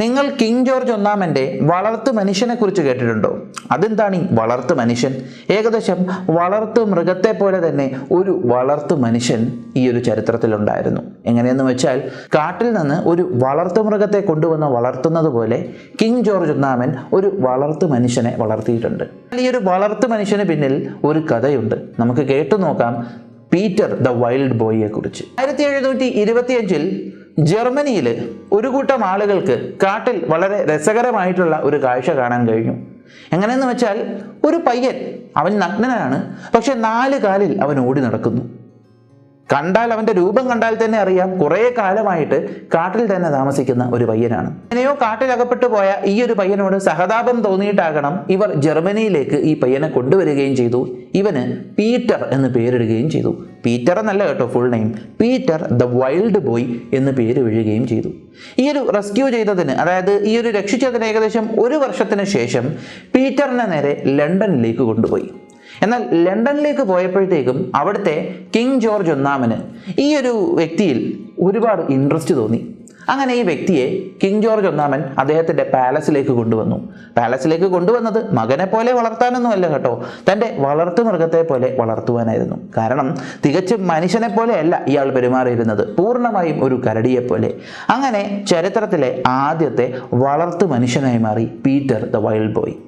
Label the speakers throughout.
Speaker 1: നിങ്ങൾ king George ഒന്നാമന്റെ വളർത്തു മനുഷ്യനെ കുറിച്ച് കേട്ടിട്ടുണ്ടോ? അതെന്താണ് ഈ വളർത്തു മനുഷ്യൻ? ഏകദേശം വളർത്തു മൃഗത്തെ പോലെ തന്നെ ഒരു വളർത്തു മനുഷ്യൻ ഈ ഒരു ചരിത്രത്തിലുണ്ടായിരുന്നു. എങ്ങനെയെന്ന് വെച്ചാൽ കാട്ടിൽ നിന്ന് ഒരു വളർത്തു മൃഗത്തെ കൊണ്ടുവന്ന് വളർത്തുന്നത് പോലെ കിങ് ജോർജ് ഒന്നാമൻ ഒരു വളർത്തു മനുഷ്യനെ വളർത്തിയിട്ടുണ്ട്. ഈ ഒരു വളർത്തു മനുഷ്യന് പിന്നിൽ ഒരു കഥയുണ്ട്. നമുക്ക് കേട്ടു നോക്കാം. പീറ്റർ ദ വൈൽഡ് ബോയിയെ കുറിച്ച്. ആയിരത്തി എഴുന്നൂറ്റി ഇരുപത്തിയഞ്ചിൽ ജർമ്മനിയിൽ ഒരു കൂട്ടം ആളുകൾക്ക് കാട്ടിൽ വളരെ രസകരമായിട്ടുള്ള ഒരു കാഴ്ച കാണാൻ കഴിഞ്ഞു. എങ്ങനെയെന്ന് വെച്ചാൽ ഒരു പയ്യൻ അവൻ നഗ്നനാണ്. പക്ഷെ നാല് കാലിൽ അവൻ ഓടി നടക്കുന്നു. കണ്ടാൽ അവന്റെ രൂപം കണ്ടാൽ തന്നെ അറിയാം. കുറേ കാലമായിട്ട് കാട്ടിൽ തന്നെ താമസിക്കുന്ന ഒരു പയ്യനാണ്. എങ്ങനെയോ കാട്ടിൽ അകപ്പെട്ടു പോയ ഈ ഒരു പയ്യനോട് സഹതാപം തോന്നിയിട്ടാകണം ഇവർ ജർമ്മനിയിലേക്ക് ഈ പയ്യനെ കൊണ്ടുവരികയും ചെയ്തു. ഇവന് പീറ്റർ എന്ന് പേരിടുകയും ചെയ്തു. പീറ്റർ എന്നല്ല കേട്ടോ full name Peter the wild boy എന്ന് പേര് വീഴുകയും ചെയ്തു. ഈ ഒരു റെസ്ക്യൂ ചെയ്തതിന് അതായത് ഈ ഒരു രക്ഷിച്ചതിന് ഏകദേശം ഒരു വർഷത്തിന് ശേഷം പീറ്ററിനെ നേരെ ലണ്ടനിലേക്ക് കൊണ്ടുപോയി. എന്നാൽ ലണ്ടനിലേക്ക് പോയപ്പോഴത്തേക്കും അവിടുത്തെ കിങ് ജോർജ് ഒന്നാമന് ഈ ഒരു വ്യക്തിയിൽ ഒരുപാട് ഇൻട്രസ്റ്റ് തോന്നി. അങ്ങനെ ഈ വ്യക്തിയെ കിങ് ജോർജ് ഒന്നാമൻ അദ്ദേഹത്തിന്റെ പാലസിലേക്ക് കൊണ്ടുവന്നു. പാലസിലേക്ക് കൊണ്ടുവന്നത് മകനെ പോലെ വളർത്താനൊന്നുമല്ല കേട്ടോ. തന്റെ വളർത്തു മൃഗത്തെ പോലെ വളർത്തുവാനായിരുന്നു. കാരണം തികച്ചും മനുഷ്യനെ പോലെയല്ല ഇയാൾ പെരുമാറിയിരുന്നത്. പൂർണമായും ഒരു കരടിയെ പോലെ. അങ്ങനെ ചരിത്രത്തിലെ ആദ്യത്തെ വളർത്തു മനുഷ്യനായി മാറി പീറ്റർ ദ വൈൽഡ് ബോയ്.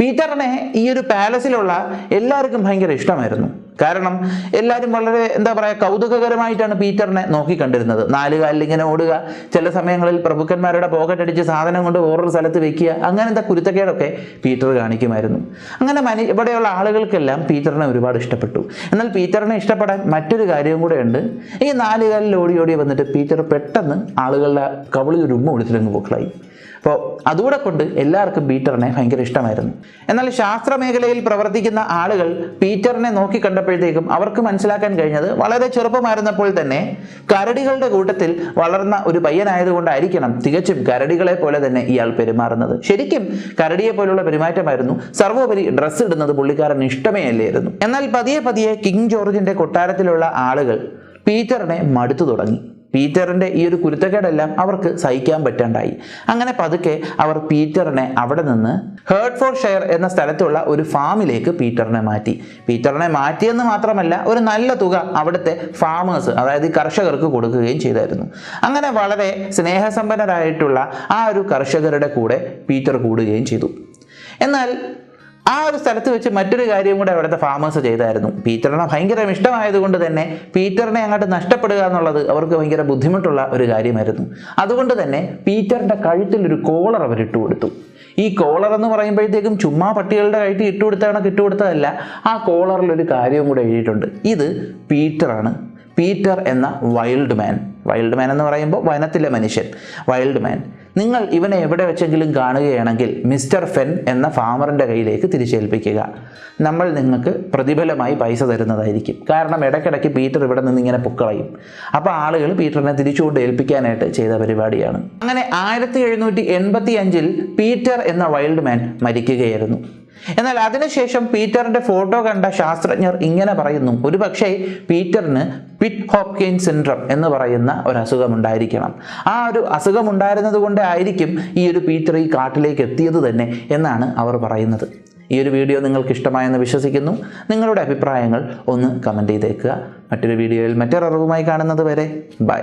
Speaker 1: പീറ്ററിനെ ഈ ഒരു പാലസിലുള്ള എല്ലാവർക്കും ഭയങ്കര ഇഷ്ടമായിരുന്നു. കാരണം എല്ലാവരും വളരെ എന്താ പറയുക കൗതുകകരമായിട്ടാണ് പീറ്ററിനെ നോക്കിക്കണ്ടിരുന്നത്. നാല് കാലിൽ ഇങ്ങനെ ഓടുക ചില സമയങ്ങളിൽ പ്രഭുക്കന്മാരുടെ പോക്കറ്റ് അടിച്ച് സാധനം കൊണ്ട് വേറൊരു സ്ഥലത്ത് വെക്കുക അങ്ങനത്തെ കുരുത്തക്കേടൊക്കെ പീറ്റർ കാണിക്കുമായിരുന്നു. അങ്ങനെ മനി ഇവിടെയുള്ള ആളുകൾക്കെല്ലാം പീറ്ററിനെ ഒരുപാട് ഇഷ്ടപ്പെട്ടു. എന്നാൽ പീറ്ററിനെ ഇഷ്ടപ്പെടാൻ മറ്റൊരു കാര്യവും കൂടെ ഉണ്ട്. ഈ നാല് കാലിൽ ഓടി ഓടി വന്നിട്ട് പീറ്റർ പെട്ടെന്ന് ആളുകളുടെ കവിളിൽ ഒരു ഉമ്മ കൊടുത്തിട്ടങ്ങ് പൊക്കളായി. അപ്പോൾ അതുകൂടെ കൊണ്ട് എല്ലാവർക്കും പീറ്ററിനെ ഭയങ്കര ഇഷ്ടമായിരുന്നു. എന്നാൽ ശാസ്ത്ര മേഖലയിൽ പ്രവർത്തിക്കുന്ന ആളുകൾ പീറ്ററിനെ നോക്കി കണ്ടപ്പോഴത്തേക്കും അവർക്ക് മനസ്സിലാക്കാൻ കഴിഞ്ഞത് വളരെ ചെറുപ്പമായിരുന്നപ്പോൾ തന്നെ കരടികളുടെ കൂട്ടത്തിൽ വളർന്ന ഒരു പയ്യനായതുകൊണ്ടായിരിക്കണം തികച്ചും കരടികളെ പോലെ തന്നെ ഇയാൾ പെരുമാറുന്നത്. ശരിക്കും കരടിയെ പോലുള്ള പെരുമാറ്റമായിരുന്നു. സർവോപരി ഡ്രസ്സ് ഇടുന്നത് പുള്ളിക്കാരൻ ഇഷ്ടമേ അല്ലായിരുന്നു. എന്നാൽ പതിയെ പതിയെ കിങ് ജോർജിന്റെ കൊട്ടാരത്തിലുള്ള ആളുകൾ പീറ്ററിനെ മടുത്തു തുടങ്ങി. പീറ്ററിന്റെ ഈ ഒരു കുരുത്തക്കേടെല്ലാം അവർക്ക് സഹിക്കാൻ പറ്റണ്ടായി. അങ്ങനെ പതുക്കെ അവർ പീറ്ററിനെ അവിടെ നിന്ന് ഹേർട്ട്ഫോർഡ് ഷെയർ എന്ന സ്ഥലത്തുള്ള ഒരു ഫാമിലേക്ക് പീറ്ററിനെ മാറ്റി. പീറ്ററിനെ മാറ്റിയെന്ന് മാത്രമല്ല ഒരു നല്ല തുക അവിടുത്തെ ഫാമേഴ്സ് അതായത് കർഷകർക്ക് കൊടുക്കുകയും ചെയ്തായിരുന്നു. അങ്ങനെ വളരെ സ്നേഹസമ്പന്നരായിട്ടുള്ള ആ ഒരു കർഷകരുടെ കൂടെ പീറ്റർ കൂടുകയും ചെയ്തു. എന്നാൽ ആ ഒരു സ്ഥലത്ത് വെച്ച് മറ്റൊരു കാര്യം കൂടെ അവിടുത്തെ ഫാമേഴ്സ് ചെയ്തായിരുന്നു. പീറ്ററിനെ ഭയങ്കര ഇഷ്ടമായതുകൊണ്ട് തന്നെ പീറ്ററിനെ അങ്ങോട്ട് നഷ്ടപ്പെടുക എന്നുള്ളത് അവർക്ക് ഭയങ്കര ബുദ്ധിമുട്ടുള്ള ഒരു കാര്യമായിരുന്നു. അതുകൊണ്ട് തന്നെ പീറ്ററിന്റെ കഴുത്തിൽ ഒരു കോളർ അവർ കൊടുത്തു. ഈ കോളർ എന്ന് പറയുമ്പോഴത്തേക്കും ചുമ്മാ പട്ടികളുടെ കഴുത്തിൽ ഇട്ട് കൊടുത്താണ് ആ കോളറിൽ ഒരു കാര്യവും കൂടെ എഴുതിയിട്ടുണ്ട്. ഇത് പീറ്ററാണ്. പീറ്റർ എന്ന വൈൽഡ് മാൻ വൈൽഡ് മാൻ എന്ന് പറയുമ്പോൾ വനത്തിലെ മനുഷ്യൻ. വൈൽഡ് മാൻ നിങ്ങൾ ഇവനെ എവിടെ വെച്ചെങ്കിലും കാണുകയാണെങ്കിൽ മിസ്റ്റർ ഫെൻ എന്ന ഫാമറിന്റെ കയ്യിലേക്ക് തിരിച്ചേൽപ്പിക്കുക. നമ്മൾ നിങ്ങൾക്ക് പ്രതിഫലമായി പൈസ തരുന്നതായിരിക്കും. കാരണം ഇടയ്ക്കിടയ്ക്ക് പീറ്റർ ഇവിടെ നിന്ന് ഇങ്ങനെ പൊക്കളയും. അപ്പോൾ ആളുകൾ പീറ്ററിനെ തിരിച്ചുകൊണ്ട് ഏൽപ്പിക്കാനായിട്ട് ചെയ്ത പരിപാടിയാണ്. അങ്ങനെ ആയിരത്തി എഴുന്നൂറ്റി എൺപത്തി അഞ്ചിൽ പീറ്റർ എന്ന വൈൽഡ് മാൻ മരിക്കുകയായിരുന്നു. എന്നാൽ അതിനുശേഷം പീറ്ററിന്റെ ഫോട്ടോ കണ്ട ശാസ്ത്രജ്ഞർ ഇങ്ങനെ പറയുന്നു ഒരുപക്ഷെ പീറ്ററിന് പിറ്റ് ഹോപ്കിൻ സിൻഡ്രം എന്ന് പറയുന്ന ഒരു അസുഖം ഉണ്ടായിരിക്കണം ആ ഒരു അസുഖം ഉണ്ടായിരുന്നത് കൊണ്ട് ആയിരിക്കും ഈ ഒരു പീറ്റർ ഈ കാട്ടിലേക്ക് എത്തിയത് തന്നെ എന്നാണ് അവർ പറയുന്നത്. ഈ ഒരു വീഡിയോ നിങ്ങൾക്ക് ഇഷ്ടമായെന്ന് വിശ്വസിക്കുന്നു. നിങ്ങളുടെ അഭിപ്രായങ്ങൾ ഒന്ന് കമന്റ് ചെയ്തേക്കുക. മറ്റൊരു വീഡിയോയിൽ മറ്റൊരു അറിവുമായി കാണുന്നത് വരെ ബൈ.